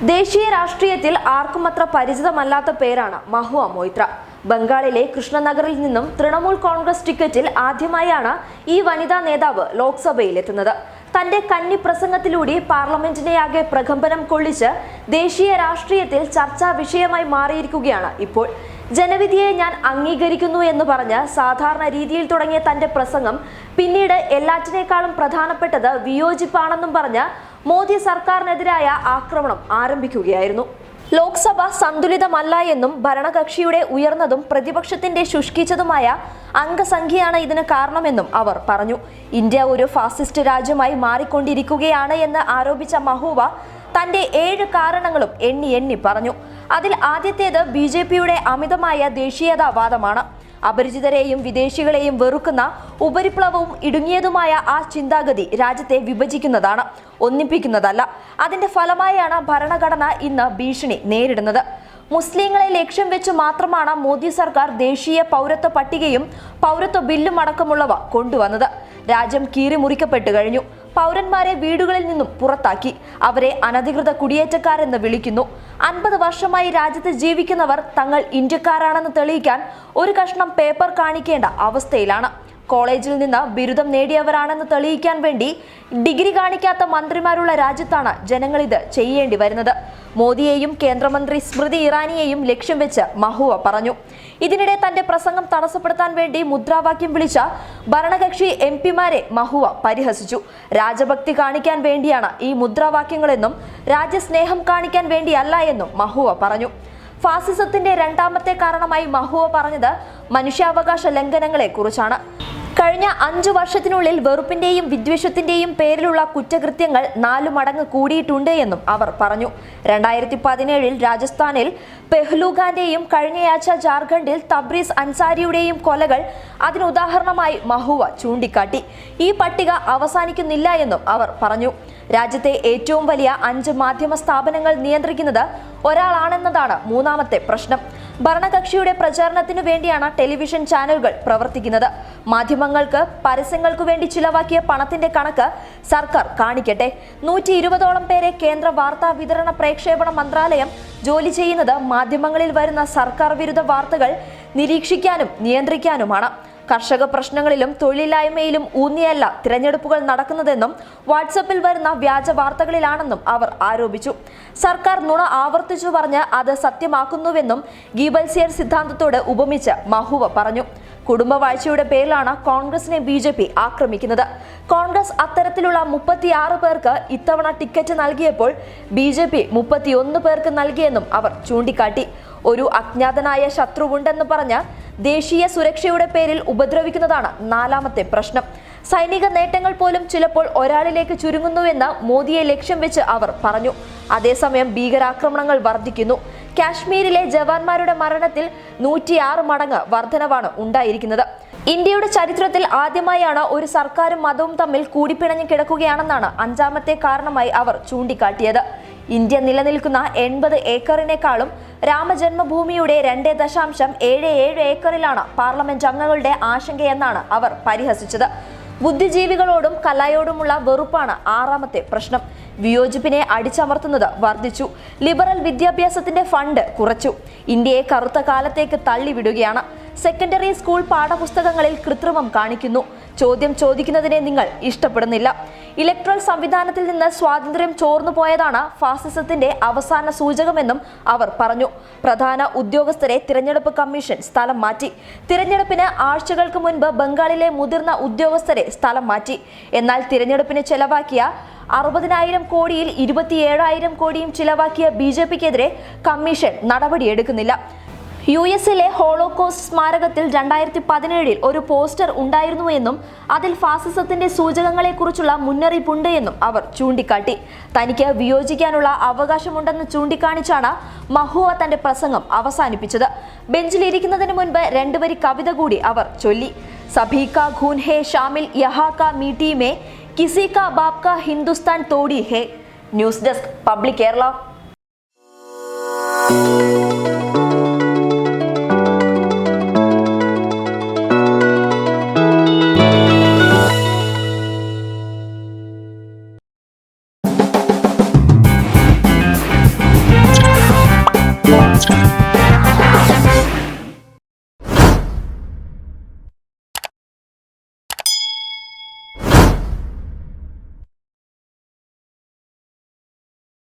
ദേശീയ രാഷ്ട്രീയത്തിൽ ആർക്കും അത്ര പരിചിതമല്ലാത്ത പേരാണ് മഹുവ മൊയ്ത്ര. ബംഗാളിലെ കൃഷ്ണനഗറിൽ നിന്നും തൃണമൂൽ കോൺഗ്രസ് ടിക്കറ്റിൽ ആദ്യമായാണ് ഈ വനിതാ നേതാവ് ലോക്സഭയിലെത്തുന്നത്. തന്റെ കന്നി പ്രസംഗത്തിലൂടെ പാർലമെന്റിനെയാകെ പ്രകമ്പനം കൊള്ളിച്ച് ദേശീയ രാഷ്ട്രീയത്തിൽ ചർച്ചാ വിഷയമായി മാറിയിരിക്കുകയാണ് ഇപ്പോൾ. ജനവിധിയെ ഞാൻ അംഗീകരിക്കുന്നു എന്ന് പറഞ്ഞ് സാധാരണ രീതിയിൽ തുടങ്ങിയ തന്റെ പ്രസംഗം പിന്നീട് എല്ലാറ്റിനേക്കാളും പ്രധാനപ്പെട്ടത് വിയോജിപ്പാണെന്നും പറഞ്ഞ് മോദി സർക്കാരിനെതിരായ ആക്രമണം ആരംഭിക്കുകയായിരുന്നു. ലോക്സഭ സന്തുലിതമല്ല എന്നും ഭരണകക്ഷിയുടെ ഉയർന്നതും പ്രതിപക്ഷത്തിന്റെ ശുഷ്കിച്ചതുമായ അംഗസംഖ്യയാണ് ഇതിന് കാരണമെന്നും അവർ പറഞ്ഞു. ഇന്ത്യ ഒരു ഫാസിസ്റ്റ് രാജ്യമായി മാറിക്കൊണ്ടിരിക്കുകയാണ് എന്ന് ആരോപിച്ച മഹൂവ തന്റെ ഏഴ് കാരണങ്ങളും എണ്ണി എണ്ണി പറഞ്ഞു. അതിൽ ആദ്യത്തേത് ബി ജെ പിയുടെ അമിതമായ ദേശീയതാവാദമാണ്. അപരിചിതരെയും വിദേശികളെയും വെറുക്കുന്ന ഉപരിപ്ലവവും ഇടുങ്ങിയതുമായ ആ ചിന്താഗതി രാജ്യത്തെ വിഭജിക്കുന്നതാണ് ഒന്നിപ്പിക്കുന്നതല്ല. അതിന്റെ ഫലമായാണ് ഭരണഘടന ഇന്ന് ഭീഷണി നേരിടുന്നത്. മുസ്ലിങ്ങളെ ലക്ഷ്യം വെച്ച് മാത്രമാണ് മോദി സർക്കാർ ദേശീയ പൗരത്വ പട്ടികയും പൗരത്വ ബില്ലും അടക്കമുള്ളവ കൊണ്ടുവന്നത്. രാജ്യം കീറിമുറിക്കപ്പെട്ടു കഴിഞ്ഞു. പൗരന്മാരെ വീടുകളിൽ നിന്നും പുറത്താക്കി. അവരെ അനധികൃത കുടിയേറ്റക്കാരെന്ന് വിളിക്കുന്നു. അൻപത് വർഷമായി രാജ്യത്ത് ജീവിക്കുന്നവർ തങ്ങൾ ഇന്ത്യക്കാരാണെന്ന് തെളിയിക്കാൻ ഒരു കഷ്ണം പേപ്പർ കാണിക്കേണ്ട അവസ്ഥയിലാണ്. കോളേജിൽ നിന്ന് ബിരുദം നേടിയവരാണെന്ന് തെളിയിക്കാൻ വേണ്ടി ഡിഗ്രി കാണിക്കാത്ത മന്ത്രിമാരുള്ള രാജ്യത്താണ് ജനങ്ങൾ ഇത് ചെയ്യേണ്ടി വരുന്നത്. മോദിയെയും കേന്ദ്രമന്ത്രി സ്മൃതി ഇറാനിയെയും ലക്ഷ്യം വെച്ച് മഹുവ പറഞ്ഞു. ഇതിനിടെ തന്റെ പ്രസംഗം തടസ്സപ്പെടുത്താൻ വേണ്ടി മുദ്രാവാക്യം വിളിച്ച ഭരണകക്ഷി എം പിമാരെ മഹുവ പരിഹസിച്ചു. രാജഭക്തി കാണിക്കാൻ വേണ്ടിയാണ് ഈ മുദ്രാവാക്യങ്ങളെന്നും രാജ്യസ്നേഹം കാണിക്കാൻ വേണ്ടിയല്ല എന്നും മഹുവ പറഞ്ഞു. ഫാസിസത്തിന്റെ രണ്ടാമത്തെ കാരണമായി മഹുവ പറഞ്ഞത് മനുഷ്യാവകാശ ലംഘനങ്ങളെ കുറിച്ചാണ് കഴിഞ്ഞ അഞ്ചു വർഷത്തിനുള്ളിൽ വെറുപ്പിന്റെയും വിദ്വേഷത്തിന്റെയും പേരിലുള്ള കുറ്റകൃത്യങ്ങൾ നാലു മടങ്ങ് കൂടിയിട്ടുണ്ട് എന്നും അവർ പറഞ്ഞു. രണ്ടായിരത്തി പതിനേഴിൽ രാജസ്ഥാനിൽ പെഹ്ലുഖാന്റെയും കഴിഞ്ഞയാഴ്ച ജാർഖണ്ഡിൽ തബ്രീസ് അൻസാരിയുടെയും കൊലകൾ അതിനുദാഹരണമായി മഹുവ ചൂണ്ടിക്കാട്ടി. ഈ പട്ടിക അവസാനിക്കുന്നില്ല എന്നും അവർ പറഞ്ഞു. രാജ്യത്തെ ഏറ്റവും വലിയ അഞ്ച് മാധ്യമ സ്ഥാപനങ്ങൾ നിയന്ത്രിക്കുന്നത് ഒരാളാണെന്നതാണ് മൂന്നാമത്തെ പ്രശ്നം. ഭരണകക്ഷിയുടെ പ്രചാരണത്തിനു വേണ്ടിയാണ് ടെലിവിഷൻ ചാനലുകൾ പ്രവർത്തിക്കുന്നത്. മാധ്യമങ്ങൾക്ക് പരസ്യങ്ങൾക്കു വേണ്ടി ചിലവാക്കിയ പണത്തിന്റെ കണക്ക് സർക്കാർ കാണിക്കട്ടെ. നൂറ്റി ഇരുപതോളം പേരെ കേന്ദ്ര വാർത്താ വിതരണ പ്രക്ഷേപണ മന്ത്രാലയം ജോലി ചെയ്യുന്നത് മാധ്യമങ്ങളിൽ വരുന്ന സർക്കാർ വിരുദ്ധ വാർത്തകൾ നിരീക്ഷിക്കാനും നിയന്ത്രിക്കാനുമാണ്. കർഷക പ്രശ്നങ്ങളിലും തൊഴിലില്ലായ്മയിലും ഊന്നിയല്ല തിരഞ്ഞെടുപ്പുകൾ നടക്കുന്നതെന്നും വാട്സപ്പിൽ വരുന്ന വ്യാജ വാർത്തകളിലാണെന്നും അവർ ആരോപിച്ചു. സർക്കാർ നുണ ആവർത്തിച്ചു പറഞ്ഞ് അത് സത്യമാക്കുന്നുവെന്നും ഗീബൽസിയർ സിദ്ധാന്തത്തോട് ഉപമിച്ച് മഹുവ പറഞ്ഞു. കുടുംബവാഴ്ചയുടെ പേരിലാണ് കോൺഗ്രസിനെ ബി ജെ പി ആക്രമിക്കുന്നത്. കോൺഗ്രസ് അത്തരത്തിലുള്ള മുപ്പത്തിയാറ് പേർക്ക് ഇത്തവണ ടിക്കറ്റ് നൽകിയപ്പോൾ ബി ജെ പി മുപ്പത്തിയൊന്ന് പേർക്ക് നൽകിയെന്നും അവർ ചൂണ്ടിക്കാട്ടി. ഒരു അജ്ഞാതനായ ശത്രുവുണ്ടെന്ന് പറഞ്ഞ് ദേശീയ സുരക്ഷയുടെ പേരിൽ ഉപദ്രവിക്കുന്നതാണ് നാലാമത്തെ പ്രശ്നം. സൈനിക നേട്ടങ്ങൾ പോലും ചിലപ്പോൾ ഒരാളിലേക്ക് ചുരുങ്ങുന്നുവെന്ന് മോദിയെ ലക്ഷ്യം വെച്ച് അവർ പറഞ്ഞു. അതേസമയം ഭീകരാക്രമണങ്ങൾ വർദ്ധിക്കുന്നു. കാശ്മീരിലെ ജവാന്മാരുടെ മരണത്തിൽ നൂറ്റിയാറ് മടങ്ങ് വർധനവാണ് ഉണ്ടായിരിക്കുന്നത്. ഇന്ത്യയുടെ ചരിത്രത്തിൽ ആദ്യമായാണ് ഒരു സർക്കാരും മതവും തമ്മിൽ കൂടിപ്പിണഞ്ഞു കിടക്കുകയാണെന്നാണ് അഞ്ചാമത്തെ കാരണമായി അവർ ചൂണ്ടിക്കാട്ടിയത്. ഇന്ത്യ നിലനിൽക്കുന്ന എൺപത് ഏക്കറിനേക്കാളും രാമജന്മഭൂമിയുടെ രണ്ട് ദശാംശം ഏഴ് ഏഴ് ഏക്കറിലാണ് പാർലമെന്റ് അംഗങ്ങളുടെ ആശങ്കയെന്നാണ് അവർ പരിഹസിച്ചത്. ബുദ്ധിജീവികളോടും കലയോടുമുള്ള വെറുപ്പാണ് ആറാമത്തെ പ്രശ്നം. വിയോജിപ്പിനെ അടിച്ചമർത്തുന്നത് വർദ്ധിച്ചു. ലിബറൽ വിദ്യാഭ്യാസത്തിന്റെ ഫണ്ട് കുറച്ചു. ഇന്ത്യയെ കറുത്ത കാലത്തേക്ക് തള്ളിവിടുകയാണ്. സെക്കൻഡറി സ്കൂൾ പാഠപുസ്തകങ്ങളിൽ കൃത്രിമം കാണിക്കുന്നു. ചോദ്യം ചോദിക്കുന്നതിനെ നിങ്ങൾ ഇഷ്ടപ്പെടുന്നില്ല. ഇലക്ട്രൽ സംവിധാനത്തിൽ നിന്ന് സ്വാതന്ത്ര്യം ചോർന്നു പോയതാണ് ഫാസിസത്തിന്റെ അവസാന സൂചകമെന്നും അവർ പറഞ്ഞു. പ്രധാന ഉദ്യോഗസ്ഥരെ തിരഞ്ഞെടുപ്പ് കമ്മീഷൻ സ്ഥലം മാറ്റി. തിരഞ്ഞെടുപ്പിന് ആഴ്ചകൾക്ക് മുൻപ് ബംഗാളിലെ മുതിർന്ന ഉദ്യോഗസ്ഥരെ സ്ഥലം മാറ്റി. എന്നാൽ തിരഞ്ഞെടുപ്പിന് ചെലവാക്കിയ അറുപതിനായിരം കോടിയിൽ ഇരുപത്തിയേഴായിരം കോടിയും ചിലവാക്കിയ ബി ജെ പിക്കെതിരെ കമ്മീഷൻ നടപടിയെടുക്കുന്നില്ല. യു എസിലെ ഹോളോകോസ്റ്റ് സ്മാരകത്തിൽ രണ്ടായിരത്തി പതിനേഴിൽ ഒരു പോസ്റ്റർ ഉണ്ടായിരുന്നുവെന്നും അതിൽ ഫാസിസത്തിന്റെ സൂചകങ്ങളെക്കുറിച്ചുള്ള മുന്നറിയിപ്പുണ്ട് എന്നും അവർ ചൂണ്ടിക്കാട്ടി. തനിക്ക് വിയോജിക്കാനുള്ള അവകാശമുണ്ടെന്ന് ചൂണ്ടിക്കാണിച്ചാണ് മഹുവ തന്റെ പ്രസംഗം അവസാനിപ്പിച്ചത്. ബെഞ്ചിലിരിക്കുന്നതിന് മുൻപ് രണ്ടുവരി കവിത കൂടി അവർ ചൊല്ലി. സഭീക ഖൂൻ ഹേ ഷാമിൽ യഹാ കാ മീട്ടി മേ കിസി കാ ബാപ് കാ ഹിന്ദുസ്ഥാൻ തോടി ഹേ. News desk public Kerala.